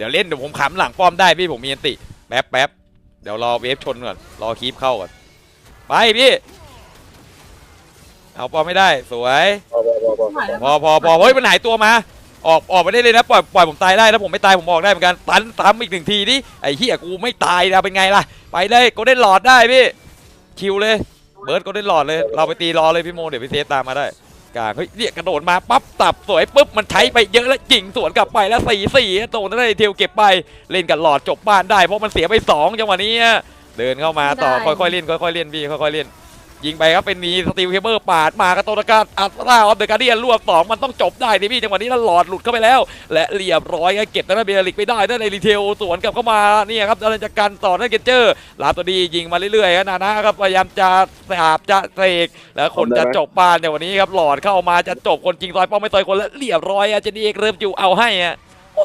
เดี๋ยวเล่นเดี๋ยวผมขำหลังป้อมได้พี่ผมมีอันติแป๊บแป๊บเดี๋ยวรอเวฟชนก่อนรอคีปเข้าก่อนไปพี่เอาป้อมไม่ได้สวยพอพอพอพอพอเฮ้ยมันหายตัวมาออกออกไปได้เลยนะปล่อยปล่อยผมตายได้ถ้าผมไม่ตายผมออกได้เหมือนกันตันซ้ำอีกหนึ่งทีดิไอ้เหี้ยกูไม่ตายนะเป็นไงล่ะไปเลยก็ได้หลอดได้พี่คิวเลยเบิร์ดก็ได้หลอดเลย เราไปตีรอเลยพี่โมเดี๋ยวพี่เซฟตามมาได้ กลางเฮ้ยเนี่ยกระโดดมาปั๊บตับสวยปุ๊บมันใช้ไปเยอะแล้วจิงสวนกลับไปแล้วสี่สี่โดนได้เทลเก็บไปเล่นกับหลอดจบบ้านได้เพราะมันเสียไปสองจังหวะนี้เดินเข้ามาต่อค่อยๆเล่นค่อยๆเล่นพี่ค่อยๆเล่น ยิงไปครับเป็นนีสตีลเคเบิลปาดมากระโตนกาอัตราออฟเดอะการเดียนรวบสองมันต้องจบได้ดิพี่จังหวะนี้แล้วหลอดหลุดเข้าไปแล้ว และเรียบร้อยเก็บแต่ละเบลิกไปได้ได้ในรีเทลสวนกลับเข้ามาเนี่ยครับอะไรจากการต่อนั่นเกนเจอร์ลาตัวดียิงมาเรื่อยๆครับนานะครับพยายามจะสาบจะเสกแล้วคนจะจบบ้านในวันนี้ครับหลอดเข้ามาจะจบคนจริงซอยป้อมไม่ซอยคนแล้วเรียบร้อยอะเจนี่เอกเริ่มจูเอาให้อะโอ้